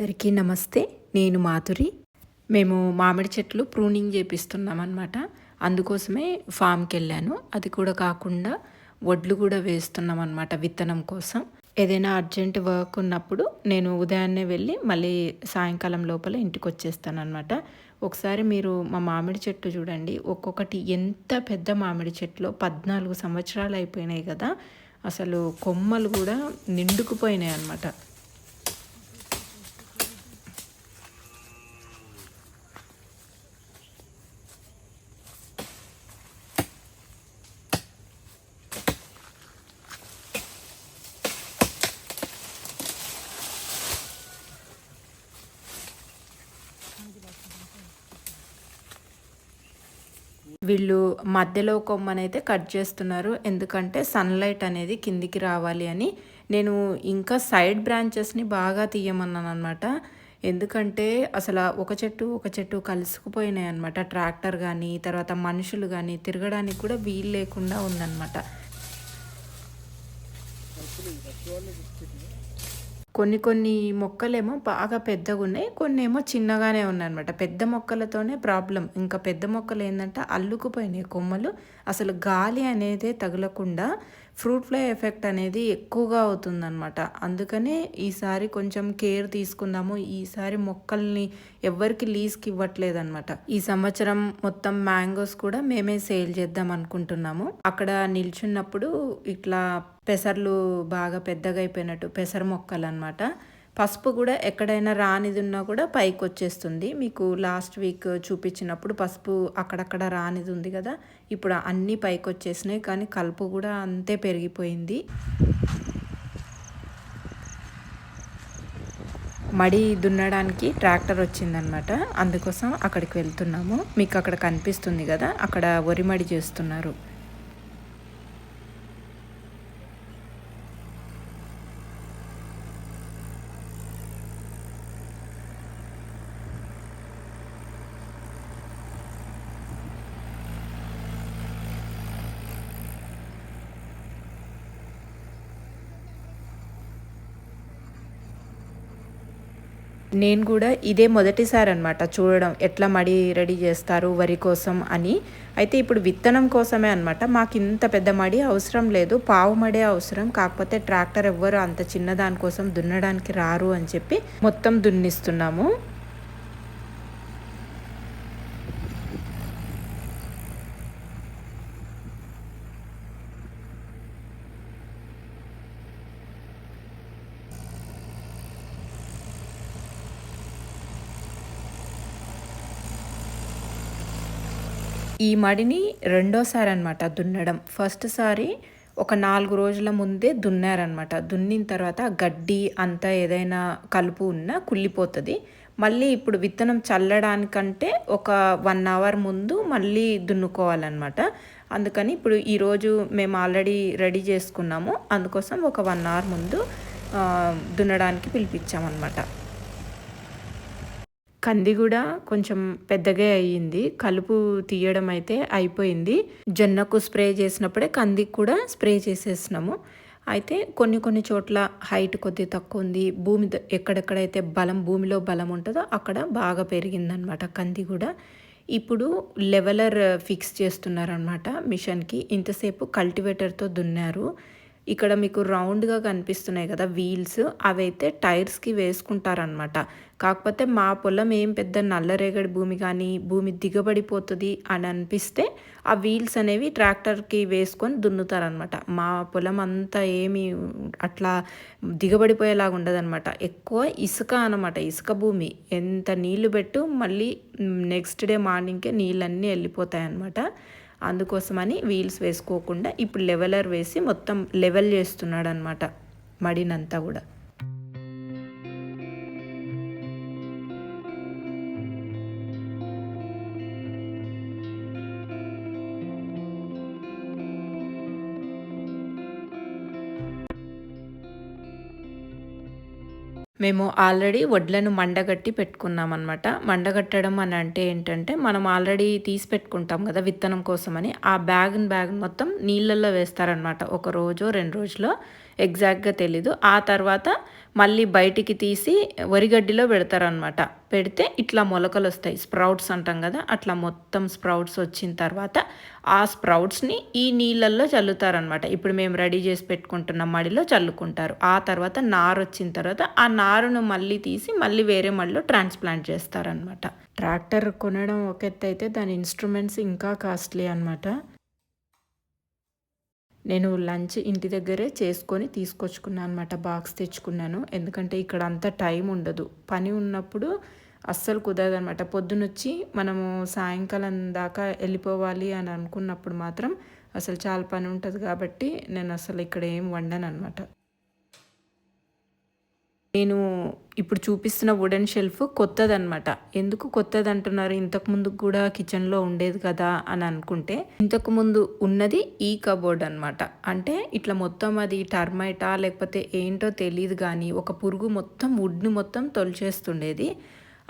అందరికీ నమస్తే నేను మాధురి. మేము మామిడి చెట్లు ప్రూనింగ్ చేపిస్తున్నాం అనమాట అందుకోసమే ఫామ్కి వెళ్ళాను అది కూడా కాకుండా వడ్లు కూడా వేస్తున్నాం అనమాట విత్తనం కోసం. ఏదైనా అర్జెంట్ వర్క్ ఉన్నప్పుడు నేను ఉదయాన్నే వెళ్ళి మళ్ళీ సాయంకాలం లోపల ఇంటికి వచ్చేస్తాను అనమాట ఒకసారి మీరు మా మామిడి చెట్టు చూడండి. ఒక్కొక్కటి ఎంత పెద్ద మామిడి చెట్లు? పద్నాలుగు సంవత్సరాలు అయిపోయినాయి కదా. అసలు కొమ్మలు కూడా నిండుకుపోయినాయి అనమాట వీళ్ళు మధ్యలో కొమ్మనైతే కట్ చేస్తున్నారు. ఎందుకంటే సన్లైట్ అనేది కిందికి రావాలి అని. నేను ఇంకా సైడ్ బ్రాంచెస్ని బాగా తీయమన్నాను అనమాట ఎందుకంటే అసలు ఒక చెట్టు ఒక చెట్టు కలుసుకుపోయినాయి అనమాట ట్రాక్టర్ కానీ తర్వాత మనుషులు కానీ తిరగడానికి కూడా వీలు లేకుండా ఉందన్నమాట. కొన్ని కొన్ని మొక్కలేమో బాగా పెద్దగా ఉన్నాయి కొన్ని ఏమో చిన్నగానే ఉన్నాయన్నమాట. పెద్ద మొక్కలతోనే ప్రాబ్లం. ఇంకా పెద్ద మొక్కలు ఏంటంటే అల్లుకుపోయినాయి కొమ్మలు. అసలు గాలి అనేది తగలకుండా ఫ్రూట్ ఫ్లై ఎఫెక్ట్ అనేది ఎక్కువగా అవుతుందన్నమాట. అందుకనే ఈసారి కొంచెం కేర్ తీసుకుందాము. ఈసారి మొక్కల్ని ఎవరికి లీజ్కి ఇవ్వట్లేదన్నమాట. ఈ సంవత్సరం మొత్తం మ్యాంగోస్ కూడా మేమే సేల్ చేద్దాం అనుకుంటున్నాము. అక్కడ నిల్చున్నప్పుడు ఇట్లా పెసర్లు బాగా పెద్దగా అయిపోయినట్టు పెసర మొక్కలు అనమాట పసుపు కూడా ఎక్కడైనా రానిది ఉన్నా కూడా పైకి వచ్చేస్తుంది మీకు లాస్ట్ వీక్ చూపించినప్పుడు పసుపు అక్కడక్కడ రానిది ఉంది కదా ఇప్పుడు అన్నీ పైకి వచ్చేసినాయి కానీ కలుపు కూడా అంతే పెరిగిపోయింది. మడి దున్నడానికి ట్రాక్టర్ వచ్చిందనమాట అందుకోసం అక్కడికి వెళ్తున్నాము. మీకు అక్కడ కనిపిస్తుంది కదా అక్కడ వరి మడి చేస్తున్నారు. నేను కూడా ఇదే మొదటిసారి అనమాట చూడడం ఎట్లా మడి రెడీ చేస్తారు వరి కోసం అని. అయితే ఇప్పుడు విత్తనం కోసమే అనమాట మాకు ఇంత పెద్ద మడి అవసరం లేదు. పావు మడే అవసరం. కాకపోతే ట్రాక్టర్ ఎవ్వరు అంత చిన్న దానికోసం దున్నడానికి రారు అని చెప్పి మొత్తం దున్నిస్తున్నాము. ఈ మడిని రెండోసారి అనమాట దున్నడం. ఫస్ట్ సారి ఒక నాలుగు రోజుల ముందే దున్నారనమాట. దున్నిన తర్వాత గడ్డి అంతా ఏదైనా కలుపు ఉన్నా కుళ్ళిపోతుంది. మళ్ళీ ఇప్పుడు విత్తనం చల్లడానికంటే ఒక వన్ అవర్ ముందు మళ్ళీ దున్నుకోవాలన్నమాట అందుకని ఇప్పుడు ఈరోజు మేము ఆల్రెడీ రెడీ చేసుకున్నాము. అందుకోసం ఒక వన్ అవర్ ముందు దున్నడానికి పిలిపించామన్నమాట కంది కూడా కొంచెం పెద్దగా అయ్యింది. కలుపు తీయడం అయితే అయిపోయింది. జొన్నకు స్ప్రే చేసినప్పుడే కందికి కూడా స్ప్రే చేసేసినాము. అయితే కొన్ని కొన్ని చోట్ల హైట్ కొద్ది తక్కువ ఉంది. భూమి ఎక్కడెక్కడైతే బలం భూమిలో బలం ఉంటుందో అక్కడ బాగా పెరిగిందనమాట కంది కూడా. ఇప్పుడు లెవెలర్ ఫిక్స్ చేస్తున్నారనమాట మిషన్కి. ఇంతసేపు కల్టివేటర్తో దున్నారు. ఇక్కడ మీకు రౌండ్గా కనిపిస్తున్నాయి కదా వీల్స్ అవైతే టైర్స్కి వేసుకుంటారనమాట కాకపోతే మా పొలం ఏం పెద్ద నల్లరేగడి భూమి కానీ భూమి దిగబడిపోతుంది అని అనిపిస్తే ఆ వీల్స్ అనేవి ట్రాక్టర్కి వేసుకొని దున్నుతారనమాట మా పొలం అంతా ఏమి అట్లా దిగబడిపోయేలాగా ఉండదనమాట ఎక్కువ ఇసుక అనమాట ఇసుక భూమి. ఎంత నీళ్ళు పెట్టు మళ్ళీ నెక్స్ట్ డే మార్నింగ్కే నీళ్ళన్నీ వెళ్ళిపోతాయి అన్నమాట అందుకోసమని వీల్స్ వేసుకోకుండా ఇప్పుడు లెవెలర్ వేసి మొత్తం లెవెల్ చేస్తున్నాడు అనమాట మడినంతా కూడా. మేము ఆల్రెడీ వడ్లను మండగట్టి పెట్టుకున్నాం అనమాట మండగట్టడం అని అంటే ఏంటంటే మనం ఆల్రెడీ తీసి పెట్టుకుంటాం కదా విత్తనం కోసమని ఆ బ్యాగ్ బ్యాగ్ మొత్తం నీళ్ళల్లో వేస్తారనమాట ఒక రోజు రెండు రోజులో ఎగ్జాక్ట్గా తెలీదు. ఆ తర్వాత మళ్ళీ బయటికి తీసి వరిగడ్డిలో పెడతారనమాట పెడితే ఇట్లా మొలకలు వస్తాయి స్ప్రౌట్స్ అంటాం కదా అట్లా మొత్తం స్ప్రౌట్స్ వచ్చిన తర్వాత ఆ స్ప్రౌట్స్ని ఈ నీళ్ళల్లో చల్లుతారనమాట ఇప్పుడు మేము రెడీ చేసి పెట్టుకుంటున్న మడిలో చల్లుకుంటారు. ఆ తర్వాత నారు వచ్చిన తర్వాత ఆ నారును మళ్ళీ తీసి మళ్ళీ వేరే మడిలో ట్రాన్స్ప్లాంట్ చేస్తారనమాట ట్రాక్టర్ కొనడం ఒక ఎత్తు అయితే దాని ఇన్స్ట్రుమెంట్స్ ఇంకా కాస్ట్లీ అనమాట నేను లంచ్ ఇంటి దగ్గరే చేసుకొని తీసుకొచ్చుకున్నాను అనమాట బాక్స్ తెచ్చుకున్నాను. ఎందుకంటే ఇక్కడ అంత టైం ఉండదు. పని ఉన్నప్పుడు అస్సలు కుదరదు అనమాట పొద్దునొచ్చి మనము సాయంకాలం దాకా వెళ్ళిపోవాలి అని అనుకున్నప్పుడు మాత్రం అసలు చాలా పని ఉంటుంది కాబట్టి నేను అసలు ఇక్కడ ఏం వండను అనమాట నేను ఇప్పుడు చూపిస్తున్న వుడెన్ షెల్ఫ్ కొత్తదనమాట ఎందుకు కొత్తది అంటున్నారు ఇంతకు ముందు కూడా కిచెన్లో ఉండేది కదా అని అనుకుంటే ఇంతకు ముందు ఉన్నది ఈ కబోర్డ్ అనమాట అంటే ఇట్లా మొత్తం అది టర్మైటా లేకపోతే ఏంటో తెలియదు కానీ ఒక పురుగు మొత్తం వుడ్ని మొత్తం తొలిచేస్తుండేది.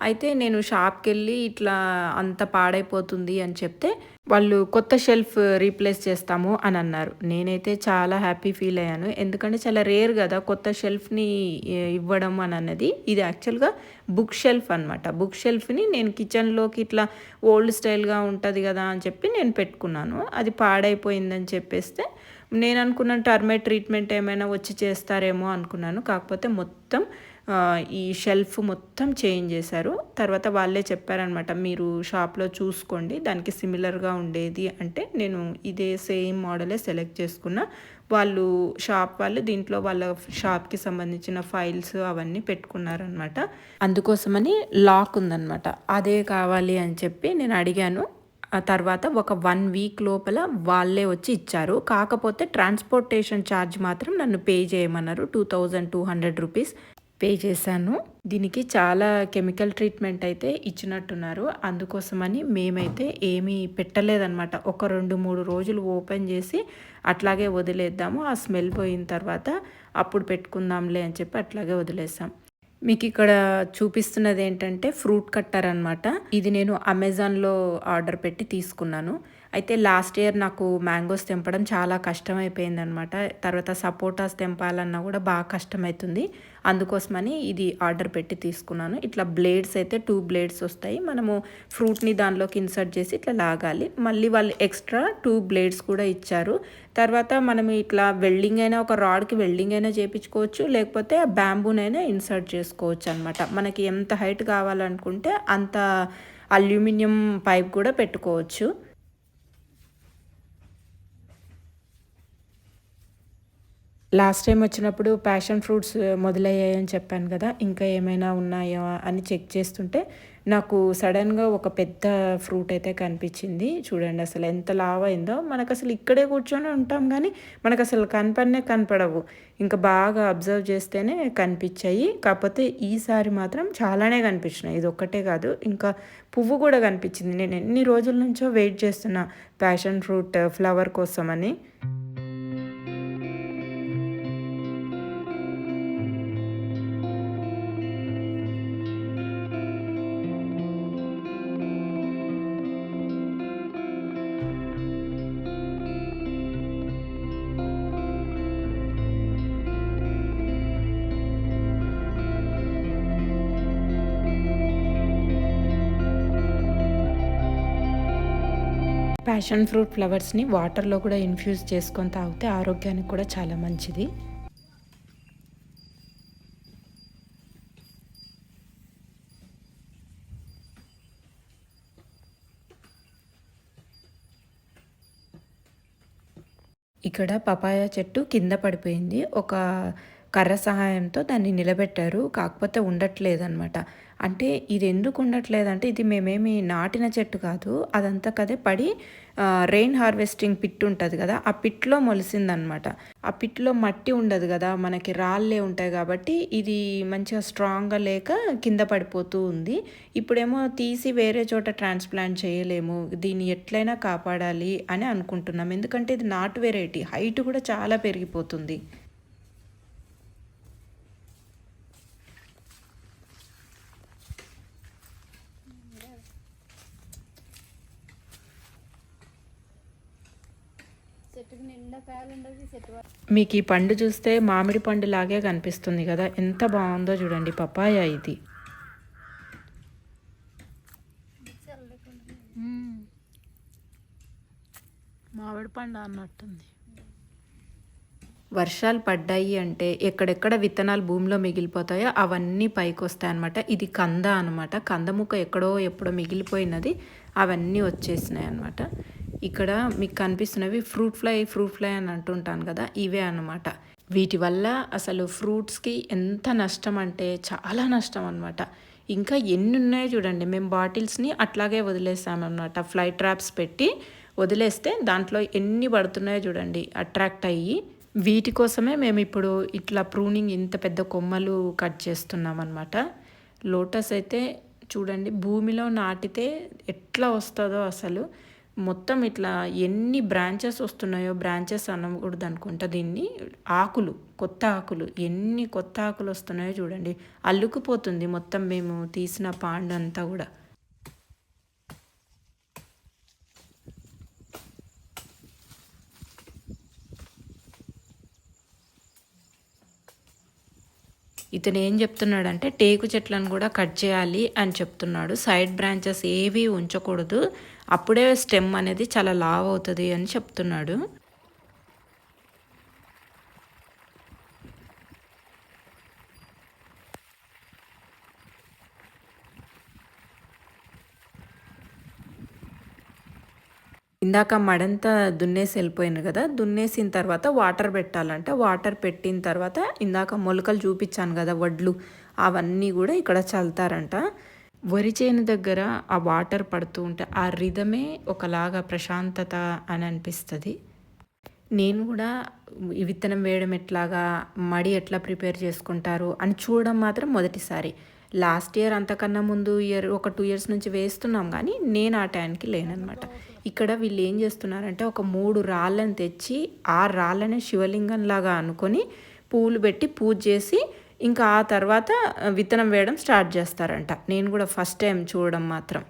అయితే నేను షాప్కి వెళ్ళి ఇట్లా అంత పాడైపోతుంది అని చెప్తే వాళ్ళు కొత్త షెల్ఫ్ రీప్లేస్ చేస్తాము అని అన్నారు. నేనైతే చాలా హ్యాపీ ఫీల్ అయ్యాను. ఎందుకంటే చాలా రేర్ కదా కొత్త షెల్ఫ్ని ఇవ్వడం అని అన్నది. ఇది యాక్చువల్గా బుక్ షెల్ఫ్ అనమాట బుక్ షెల్ఫ్ని నేను కిచెన్లోకి ఇట్లా ఓల్డ్ స్టైల్గా ఉంటుంది కదా అని చెప్పి నేను పెట్టుకున్నాను. అది పాడైపోయిందని చెప్పేస్తే నేను అనుకున్న టర్మే ట్రీట్మెంట్ ఏమైనా వచ్చి చేస్తారేమో అనుకున్నాను. కాకపోతే మొత్తం ఈ షెల్ఫ్ మొత్తం చేంజ్ చేశారు. తర్వాత వాళ్ళే చెప్పారనమాట మీరు షాప్లో చూసుకోండి దానికి సిమిలర్గా ఉండేది. అంటే నేను ఇదే సేమ్ మోడలే సెలెక్ట్ చేసుకున్న. వాళ్ళు షాప్ వాళ్ళు దీంట్లో వాళ్ళ షాప్కి సంబంధించిన ఫైల్స్ అవన్నీ పెట్టుకున్నారనమాట అందుకోసమని లాక్ ఉందనమాట అదే కావాలి అని చెప్పి నేను అడిగాను. ఆ తర్వాత ఒక వన్ వీక్ లోపల వాళ్ళే వచ్చి ఇచ్చారు. కాకపోతే ట్రాన్స్పోర్టేషన్ ఛార్జ్ మాత్రం నన్ను పే చేయమన్నారు two thousand two hundred rupees. Pay చేశాను. దీనికి చాలా కెమికల్ ట్రీట్మెంట్ అయితే ఇచ్చినట్టున్నారు. అందుకోసమని మేమైతే ఏమీ పెట్టలేదన్నమాట. ఒక రెండు మూడు రోజులు ఓపెన్ చేసి అట్లాగే వదిలేద్దాము. ఆ స్మెల్ పోయిన తర్వాత అప్పుడు పెట్టుకుందాంలే అని చెప్పి అట్లాగే వదిలేసాం. మీకు ఇక్కడ చూపిస్తున్నది ఏంటంటే ఫ్రూట్ కట్టర్ అనమాట ఇది నేను అమెజాన్లో ఆర్డర్ పెట్టి తీసుకున్నాను. అయితే లాస్ట్ ఇయర్ నాకు మ్యాంగోస్ తెంపడం చాలా కష్టమైపోయింది అనమాట తర్వాత సపోటాస్ తెంపాలన్నా కూడా బాగా కష్టమవుతుంది అందుకోసమని ఇది ఆర్డర్ పెట్టి తీసుకున్నాను. ఇట్లా బ్లేడ్స్ అయితే టూ బ్లేడ్స్ వస్తాయి. మనము ఫ్రూట్ని దానిలోకి ఇన్సర్ట్ చేసి ఇట్లా లాగాలి. మళ్ళీ వాళ్ళు ఎక్స్ట్రా టూ బ్లేడ్స్ కూడా ఇచ్చారు. తర్వాత మనం ఇట్లా వెల్డింగ్ అయినా ఒక రాడ్కి వెల్డింగ్ అయినా చేయించుకోవచ్చు లేకపోతే ఆ బ్యాంబూనైనా ఇన్సర్ట్ చేసుకోవచ్చు అనమాట మనకి ఎంత హైట్ కావాలనుకుంటే అంత అల్యూమినియం పైప్ కూడా పెట్టుకోవచ్చు. లాస్ట్ టైం వచ్చినప్పుడు ప్యాషన్ ఫ్రూట్స్ మొదలయ్యాయని చెప్పాను కదా ఇంకా ఏమైనా ఉన్నాయా అని చెక్ చేస్తుంటే నాకు సడన్గా ఒక పెద్ద ఫ్రూట్ అయితే కనిపించింది. చూడండి అసలు ఎంత లావ్ అయిందో. మనకు అసలు ఇక్కడే కూర్చొని ఉంటాం కానీ మనకు అసలు కనపడనే కనపడవు. ఇంకా బాగా అబ్జర్వ్ చేస్తేనే కనిపించాయి. కాకపోతే ఈసారి మాత్రం చాలానే కనిపించినాయి. ఇది ఒక్కటే కాదు ఇంకా పువ్వు కూడా కనిపించింది. నేను ఎన్ని రోజుల నుంచో వెయిట్ చేస్తున్నా ప్యాషన్ ఫ్రూట్ ఫ్లవర్ కోసమని. ప్యాషన్ ఫ్రూట్ ఫ్లవర్స్ని వాటర్లో కూడా ఇన్ఫ్యూజ్ చేసుకొని తాగితే ఆరోగ్యానికి కూడా చాలా మంచిది. ఇక్కడ పపాయ చెట్టు కింద పడిపోయింది. ఒక కర్ర సహాయంతో దాన్ని నిలబెట్టారు. కాకపోతే ఉండట్లేదనమాట అంటే ఇది ఎందుకు ఉండట్లేదంటే ఇది మేమేమి నాటిన చెట్టు కాదు. అదంతా కదే పడి రెయిన్ హార్వెస్టింగ్ పిట్ ఉంటుంది కదా ఆ పిట్లో మొలిసిందనమాట ఆ పిట్లో మట్టి ఉండదు కదా మనకి రాళ్ళే ఉంటాయి కాబట్టి ఇది మంచిగా స్ట్రాంగ్గా లేక కింద పడిపోతూ ఉంది. ఇప్పుడేమో తీసి వేరే చోట ట్రాన్స్ప్లాంట్ చేయలేము. దీన్ని ఎట్లయినా కాపాడాలి అని అనుకుంటున్నాం. ఎందుకంటే ఇది నాటు వెరైటీ హైట్ కూడా చాలా పెరిగిపోతుంది. మీకు ఈ పండు చూస్తే మామిడి పండు లాగే కనిపిస్తుంది కదా. ఎంత బాగుందో చూడండి పపాయ ఇది. మామిడి పండు అన్నట్టుంది. వర్షాలు పడ్డాయి అంటే ఎక్కడెక్కడ విత్తనాలు భూమిలో మిగిలిపోతాయో అవన్నీ పైకి వస్తాయి అనమాట ఇది కంద అనమాట కంద ముక్క ఎక్కడో ఎప్పుడో మిగిలిపోయినది. అవన్నీ వచ్చేసినాయి అనమాట ఇక్కడ మీకు కనిపిస్తున్నవి ఫ్రూట్ ఫ్లై ఫ్రూట్ ఫ్లై అని అంటుంటాను కదా ఇవే అనమాట వీటి వల్ల అసలు ఫ్రూట్స్కి ఎంత నష్టం అంటే చాలా నష్టం అనమాట ఇంకా ఎన్ని ఉన్నాయో చూడండి మేము బాటిల్స్ని అట్లాగే వదిలేసామన్నమాట. ఫ్లై ట్రాప్స్ పెట్టి వదిలేస్తే దాంట్లో ఎన్ని పడుతున్నాయో చూడండి అట్రాక్ట్ అయ్యి వీటి కోసమే మేము ఇప్పుడు ఇట్లా ప్రూనింగ్ ఇంత పెద్ద కొమ్మలు కట్ చేస్తున్నాం అనమాట లోటస్ అయితే చూడండి భూమిలో నాటితే ఎట్లా వస్తుందో అసలు. మొత్తం ఇట్లా ఎన్ని బ్రాంచెస్ వస్తున్నాయో బ్రాంచెస్ అనకూడదు అనుకుంటా దీన్ని. ఆకులు కొత్త ఆకులు ఎన్ని కొత్త ఆకులు వస్తున్నాయో చూడండి. అల్లుకుపోతుంది మొత్తం మేము తీసిన పాండ్ అంతా కూడా. ఇతను ఏం చెప్తున్నాడంటే టేకు చెట్లను కూడా కట్ చేయాలి అని చెప్తున్నాడు. సైడ్ బ్రాంచెస్ ఏవి ఉంచకూడదు. అప్పుడే స్టెమ్ అనేది చాలా లావ్ అవుతుంది అని చెప్తున్నాడు. ఇందాక మడంతా దున్నేసి వెళ్ళిపోయింది కదా దున్నేసిన తర్వాత వాటర్ పెట్టాలంటే. వాటర్ పెట్టిన తర్వాత ఇందాక మొలకలు చూపించాను కదా వడ్లు అవన్నీ కూడా ఇక్కడ చల్లుతారంట. వరి చేను దగ్గర ఆ వాటర్ పడుతూ ఉంటే ఆ రిధమే ఒకలాగా ప్రశాంతత అని అనిపిస్తుంది. నేను కూడా ఈ విత్తనం వేయడం ఎట్లాగా మడి ఎట్లా ప్రిపేర్ చేసుకుంటారు అని చూడడం మాత్రం మొదటిసారి. లాస్ట్ ఇయర్ అంతకన్నా ముందు ఇయర్ ఒక టూ ఇయర్స్ నుంచి వేస్తున్నాం కానీ నేను ఆ టైంకి లేననమాట ఇక్కడ వీళ్ళు ఏం చేస్తున్నారంటే ఒక మూడు రాళ్ళని తెచ్చి ఆ రాళ్ళని శివలింగంలాగా అనుకొని పూలు పెట్టి పూజ చేసి ఇంకా ఆ తర్వాత విత్తనం వేయడం స్టార్ట్ చేస్తారంట. నేను కూడా ఫస్ట్ టైం చూడడం మాత్రం.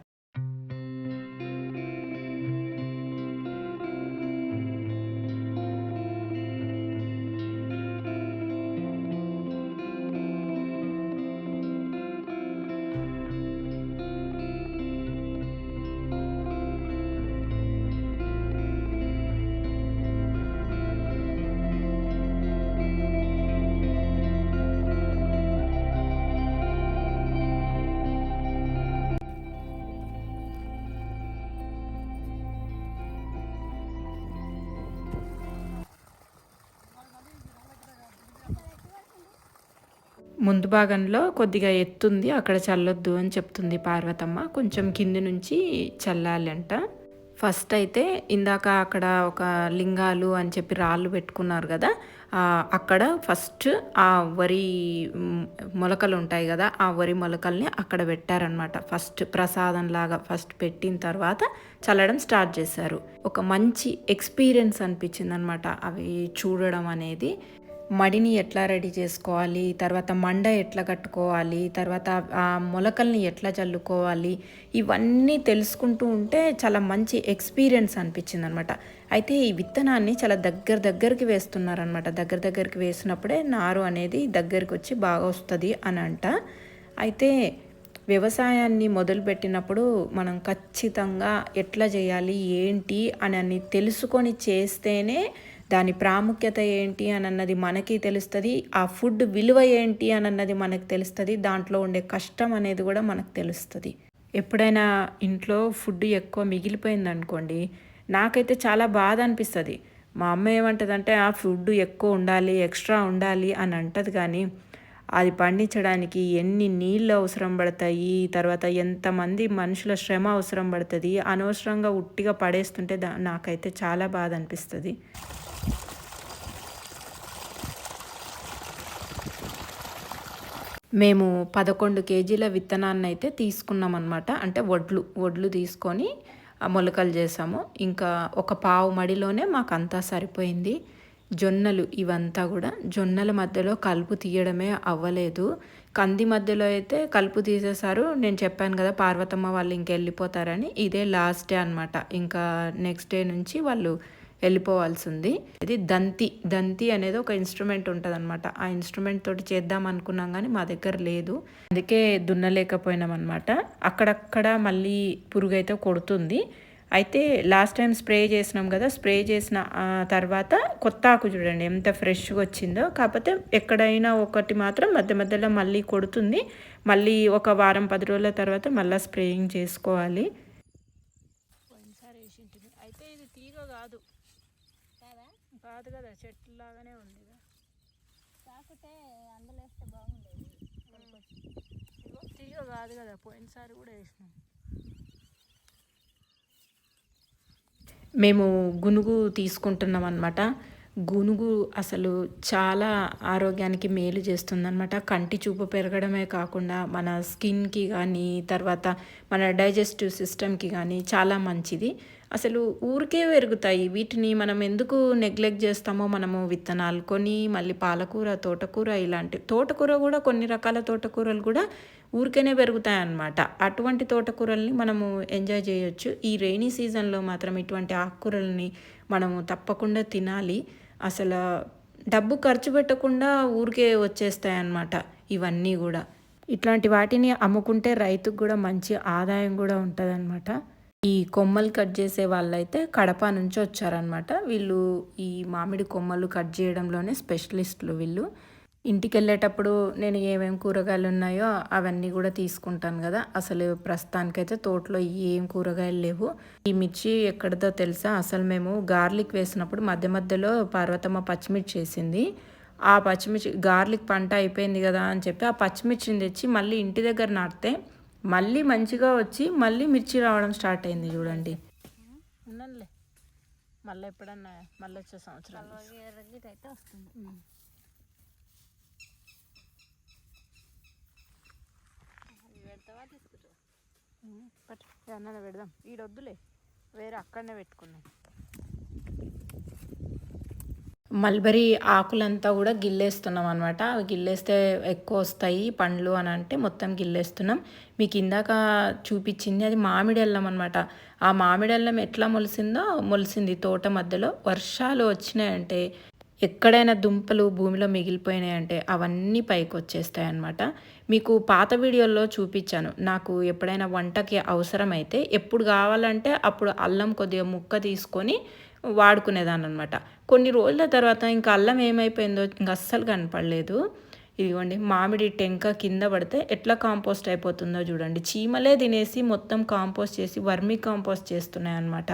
ముందు భాగంలో కొద్దిగా ఎత్తుంది అక్కడ చల్లొద్దు అని చెప్తుంది పార్వతమ్మ. కొంచెం కింది నుంచి చల్లాలి అంట ఫస్ట్ అయితే ఇందాక అక్కడ ఒక లింగాలు అని చెప్పి రాళ్ళు పెట్టుకున్నారు కదా అక్కడ ఫస్ట్ ఆ వరి మొలకలు ఉంటాయి కదా ఆ వరి మొలకల్ని అక్కడ పెట్టారనమాట ఫస్ట్ ప్రసాదం లాగా ఫస్ట్ పెట్టిన తర్వాత చల్లడం స్టార్ట్ చేశారు. ఒక మంచి ఎక్స్పీరియన్స్ అనిపించింది అనమాట అవి చూడడం అనేది. మడిని ఎట్లా రెడీ చేసుకోవాలి? తర్వాత మండ ఎట్లా కట్టుకోవాలి? తర్వాత ఆ మొలకల్ని ఎట్లా చల్లుకోవాలి? ఇవన్నీ తెలుసుకుంటూ ఉంటే చాలా మంచి ఎక్స్పీరియన్స్ అనిపించింది అనమాట అయితే ఈ విత్తనాన్ని చాలా దగ్గర దగ్గరికి వేస్తున్నారనమాట. దగ్గర దగ్గరికి వేసినప్పుడే నారు అనేది దగ్గరికి వచ్చి బాగా వస్తుంది అని అంట అయితే వ్యవసాయాన్ని మొదలుపెట్టినప్పుడు మనం ఖచ్చితంగా ఎట్లా చేయాలి? ఏంటి? అని అన్ని తెలుసుకొని చేస్తేనే దాని ప్రాముఖ్యత ఏంటి అనన్నది అన్నది మనకి తెలుస్తుంది ఆ ఫుడ్ విలువ ఏంటి అనన్నది అన్నది మనకు తెలుస్తుంది దాంట్లో ఉండే కష్టం అనేది కూడా మనకు తెలుస్తుంది. ఎప్పుడైనా ఇంట్లో ఫుడ్ ఎక్కువ మిగిలిపోయింది అనుకోండి నాకైతే చాలా బాధ అనిపిస్తుంది. మా అమ్మ ఏమంటదంటే ఆ ఫుడ్ ఎక్కువ ఉండాలి ఎక్స్ట్రా ఉండాలి అని అంటది కానీ అది పండించడానికి ఎన్ని నీళ్ళు అవసరం పడతాయి తర్వాత ఎంతమంది మనుషుల శ్రమ అవసరం పడుతుంది అనవసరంగా ఉట్టిగా పడేస్తుంటే దా నాకైతే చాలా బాధ అనిపిస్తుంది. మేము పదకొండు కేజీల విత్తనాన్ని అయితే తీసుకున్నాం అనమాట అంటే వడ్లు వడ్లు తీసుకొని మొలకలు చేసాము. ఇంకా ఒక పావు మడిలోనే మాకు అంతా సరిపోయింది. జొన్నలు ఇవంతా కూడా జొన్నల మధ్యలో కలుపు తీయడమే అవ్వలేదు. కంది మధ్యలో అయితే కలుపు తీసేశారు. నేను చెప్పాను కదా పార్వతమ్మ వాళ్ళు ఇంకెళ్ళిపోతారని. ఇదే లాస్ట్ డే అనమాట ఇంకా నెక్స్ట్ డే నుంచి వాళ్ళు వెళ్ళిపోవాల్సి ఉంది ఇది దంతి. దంతి అనేది ఒక ఇన్స్ట్రుమెంట్ ఉంటుంది అనమాట ఆ ఇన్స్ట్రుమెంట్ తోటి చేద్దాం అనుకున్నాం కానీ మా దగ్గర లేదు. అందుకే దున్నలేకపోయినాం అనమాట అక్కడక్కడ మళ్ళీ పురుగు అయితే కొడుతుంది. అయితే లాస్ట్ టైం స్ప్రే చేసినాం కదా స్ప్రే చేసిన తర్వాత కొత్త ఆకు చూడండి ఎంత ఫ్రెష్గా వచ్చిందో. కాకపోతే ఎక్కడైనా ఒకటి మాత్రం మధ్య మధ్యలో మళ్ళీ కొడుతుంది. మళ్ళీ ఒక వారం పది రోజుల తర్వాత మళ్ళీ స్ప్రేయింగ్ చేసుకోవాలి పోయినసారి వేసింటిని అయితే ఇది తీగ కాదు కాదు కదా చెట్టు లాగానే ఉంది కాకుంటే అందులో వేస్తే బాగుండేది. తీగ కాదు కదా పోయినసారి కూడా వేసినాం. మేము గునుగు తీసుకుంటున్నాం అనమాట గునుగు అసలు చాలా ఆరోగ్యానికి మేలు చేస్తుందన్నమాట. కంటి చూపు పెరగడమే కాకుండా మన స్కిన్కి కానీ తర్వాత మన డైజెస్టివ్ సిస్టమ్కి కానీ చాలా మంచిది. అసలు ఊరికే పెరుగుతాయి. వీటిని మనం ఎందుకు నెగ్లెక్ట్ చేస్తామో మనము విత్తనాలు కొని మళ్ళీ పాలకూర తోటకూర ఇలాంటి తోటకూర కూడా కొన్ని రకాల తోటకూరలు కూడా ఊరికేనే పెరుగుతాయి అన్నమాట అటువంటి తోటకూరల్ని మనము ఎంజాయ్ చేయొచ్చు. ఈ రెయినీ సీజన్లో మాత్రం ఇటువంటి ఆకుకూరల్ని మనము తప్పకుండా తినాలి. అసలు డబ్బు ఖర్చు పెట్టకుండా ఊరికే వచ్చేస్తాయి అన్నమాట ఇవన్నీ కూడా. ఇట్లాంటి వాటిని అమ్ముకుంటే రైతుకు కూడా మంచి ఆదాయం కూడా ఉంటుంది ఈ కొమ్మలు కట్ చేసే వాళ్ళైతే కడప నుంచి వచ్చారనమాట వీళ్ళు ఈ మామిడి కొమ్మలు కట్ చేయడంలోనే స్పెషలిస్టులు వీళ్ళు. ఇంటికి వెళ్ళేటప్పుడు నేను ఏమేమి కూరగాయలు ఉన్నాయో అవన్నీ కూడా తీసుకుంటాను కదా. అసలు ప్రస్తుతానికైతే తోటలో ఏం కూరగాయలు లేవు. ఈ మిర్చి ఎక్కడిదో తెలుసా? అసలు మేము గార్లిక్ వేసినప్పుడు మధ్య మధ్యలో పార్వతమ్మ పచ్చిమిర్చి వేసింది. ఆ పచ్చిమిర్చి గార్లిక్ పంట అయిపోయింది కదా అని చెప్పి ఆ పచ్చిమిర్చిని తెచ్చి మళ్ళీ ఇంటి దగ్గర నాటితే మళ్ళీ మంచిగా వచ్చి మళ్ళీ మిర్చి రావడం స్టార్ట్ అయింది చూడండి. ఉన్నానులే మళ్ళీ ఎప్పుడన్నా మళ్ళీ వచ్చే సంవత్సరం ఎర్రగిట్ అయితే వస్తుంది. పెడతావా పెడదాం. ఈడొద్దులే. వేరే అక్కడనే పెట్టుకున్నాం మల్బరీ ఆకులంతా కూడా గిల్లేస్తున్నాం అనమాట అవి గిల్లేస్తే ఎక్కువ వస్తాయి పండ్లు అని అంటే మొత్తం గిల్లేస్తున్నాం. మీకు ఇందాక చూపించింది అది మామిడి అల్లం అనమాట ఆ మామిడి అల్లం ఎట్లా మొలిసిందో మొలిసింది తోట మధ్యలో. వర్షాలు వచ్చినాయంటే ఎక్కడైనా దుంపలు భూమిలో మిగిలిపోయినాయంటే అవన్నీ పైకి వచ్చేస్తాయి అన్నమాట. మీకు పాత వీడియోల్లో చూపించాను. నాకు ఎప్పుడైనా వంటకి అవసరమైతే ఎప్పుడు కావాలంటే అప్పుడు అల్లం కొద్దిగా ముక్క తీసుకొని వాడుకునేదాన్ని అనమాట కొన్ని రోజుల తర్వాత ఇంకా అల్లం ఏమైపోయిందో ఇంకా అస్సలు కనపడలేదు. ఇదిగోండి మామిడి టెంక కింద పడితే ఎట్లా కాంపోస్ట్ అయిపోతుందో చూడండి. చీమలే తినేసి మొత్తం కాంపోస్ట్ చేసి వర్మీ కాంపోస్ట్ చేస్తున్నాయి అన్నమాట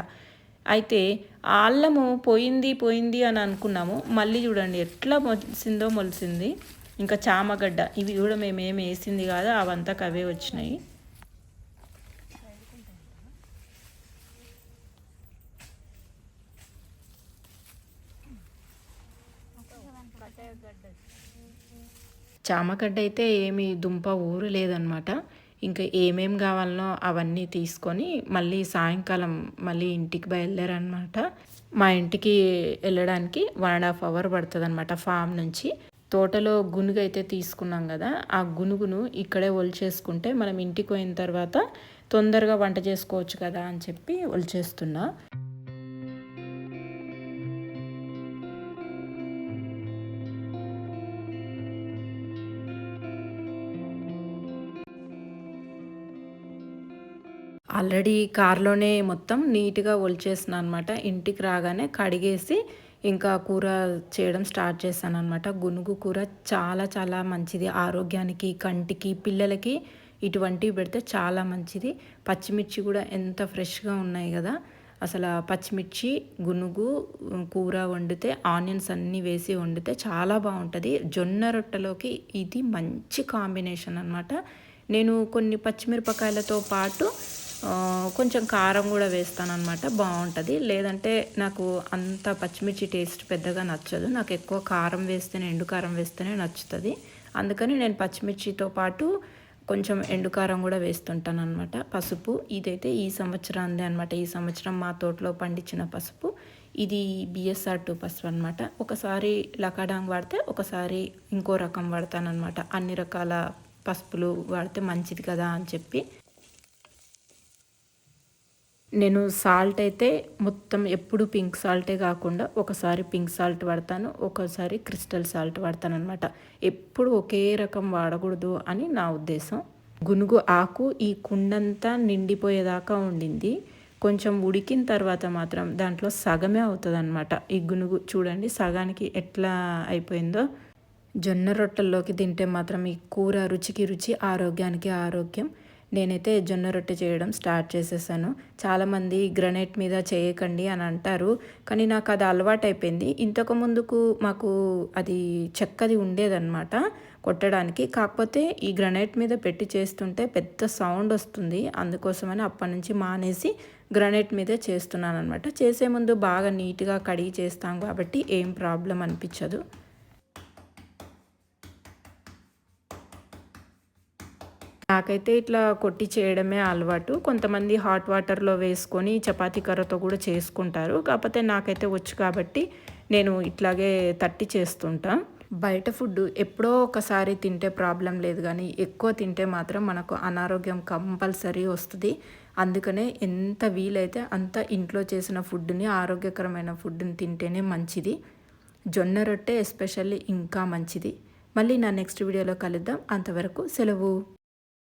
అయితే ఆ అల్లము పోయింది పోయింది అని అనుకున్నాము. మళ్ళీ చూడండి ఎట్లా మొలిసిందో మొలిసింది. ఇంకా చామగడ్డ ఇవి కూడా మేము ఏమి వేసింది కాదు అవంతా అవే వచ్చినాయి. చామగడ్డ అయితే ఏమి దుంప ఊరు లేదనమాట ఇంకా ఏమేం కావాలనో అవన్నీ తీసుకొని మళ్ళీ సాయంకాలం మళ్ళీ ఇంటికి బయలుదేరనమాట మా ఇంటికి వెళ్ళడానికి వన్ అండ్ హాఫ్ అవర్ పడుతుంది అనమాట ఫామ్ నుంచి. తోటలో గునుగు అయితే తీసుకున్నాం కదా ఆ గునుగును ఇక్కడే ఒలిచేసుకుంటే మనం ఇంటికి పోయిన తర్వాత తొందరగా వంట చేసుకోవచ్చు కదా అని చెప్పి ఒలిచేస్తున్నా. ఆల్రెడీ కార్లోనే మొత్తం నీట్గా ఒలిచేసిన అనమాట ఇంటికి రాగానే కడిగేసి ఇంకా కూర చేయడం స్టార్ట్ చేశాను అనమాట గునుగు కూర చాలా చాలా మంచిది. ఆరోగ్యానికి కంటికి పిల్లలకి ఇటువంటివి పెడితే చాలా మంచిది. పచ్చిమిర్చి కూడా ఎంత ఫ్రెష్గా ఉన్నాయి కదా! అసలు పచ్చిమిర్చి గునుగు కూర వండితే ఆనియన్స్ అన్నీ వేసి వండితే చాలా బాగుంటుంది. జొన్న రొట్టెలోకి ఇది మంచి కాంబినేషన్ అనమాట. నేను కొన్ని పచ్చిమిరపకాయలతో పాటు కొంచెం కారం కూడా వేస్తాను అనమాట బాగుంటుంది లేదంటే నాకు అంత పచ్చిమిర్చి టేస్ట్ పెద్దగా నచ్చదు. నాకు ఎక్కువ కారం వేస్తేనే ఎండు కారం వేస్తేనే నచ్చుతుంది. అందుకని నేను పచ్చిమిర్చితో పాటు కొంచెం ఎండు కారం కూడా వేస్తుంటాను అనమాట పసుపు ఇదైతే ఈ సంవత్సరాందే అనమాట ఈ సంవత్సరం మా తోటలో పండించిన పసుపు. ఇది బిఎస్ఆర్ టూ పసుపు అనమాట ఒకసారి లకాడాంగ్ వాడితే ఒకసారి ఇంకో రకం వాడతానమాట అన్ని రకాల పసుపులు వాడితే మంచిది కదా అని చెప్పి. నేను సాల్ట్ అయితే మొత్తం ఎప్పుడు పింక్ సాల్టే కాకుండా ఒకసారి పింక్ సాల్ట్ వాడతాను ఒకసారి క్రిస్టల్ సాల్ట్ వాడతాను అనమాట ఎప్పుడు ఒకే రకం వాడకూడదు అని నా ఉద్దేశం. గునుగు ఆకు ఈ కుండంతా నిండిపోయేదాకా ఉండింది. కొంచెం ఉడికిన తర్వాత మాత్రం దాంట్లో సగమే అవుతుంది అనమాట ఈ గునుగు చూడండి సగానికి ఎట్లా అయిపోయిందో. జొన్న రొట్టెల్లోకి తింటే మాత్రం ఈ కూర రుచికి రుచి ఆరోగ్యానికి ఆరోగ్యం. నేనైతే జొన్న రొట్టె చేయడం స్టార్ట్ చేసేసాను. చాలామంది గ్రనైట్ మీద చేయకండి అని అంటారు కానీ నాకు అది అలవాటు అయిపోయింది ఇంతకు ముందుకు మాకు అది చెక్కది ఉండేదన్నమాట కొట్టడానికి. కాకపోతే ఈ గ్రనైట్ మీద పెట్టి చేస్తుంటే పెద్ద సౌండ్ వస్తుంది. అందుకోసమని అప్పటి నుంచి మానేసి గ్రనైట్ మీదే చేస్తున్నాను అనమాట చేసే ముందు బాగా నీట్గా కడిగి చేస్తాం కాబట్టి ఏం ప్రాబ్లం అనిపించదు. నాకైతే ఇట్లా కొట్టి చేయడమే అలవాటు. కొంతమంది హాట్ వాటర్లో వేసుకొని చపాతీ కర్రతో కూడా చేసుకుంటారు. కాకపోతే నాకైతే వచ్చు కాబట్టి నేను ఇట్లాగే తట్టి చేస్తుంటా. బయట ఫుడ్ ఎప్పుడో ఒకసారి తింటే ప్రాబ్లం లేదు కానీ ఎక్కువ తింటే మాత్రం మనకు అనారోగ్యం కంపల్సరీ వస్తుంది. అందుకనే ఎంత వీలైతే అంత ఇంట్లో చేసిన ఫుడ్ని ఆరోగ్యకరమైన ఫుడ్ని తింటేనే మంచిది. జొన్న రొట్టె ఎస్పెషల్లీ ఇంకా మంచిది. మళ్ళీ నా నెక్స్ట్ వీడియోలో కలుద్దాం. అంతవరకు సెలవు.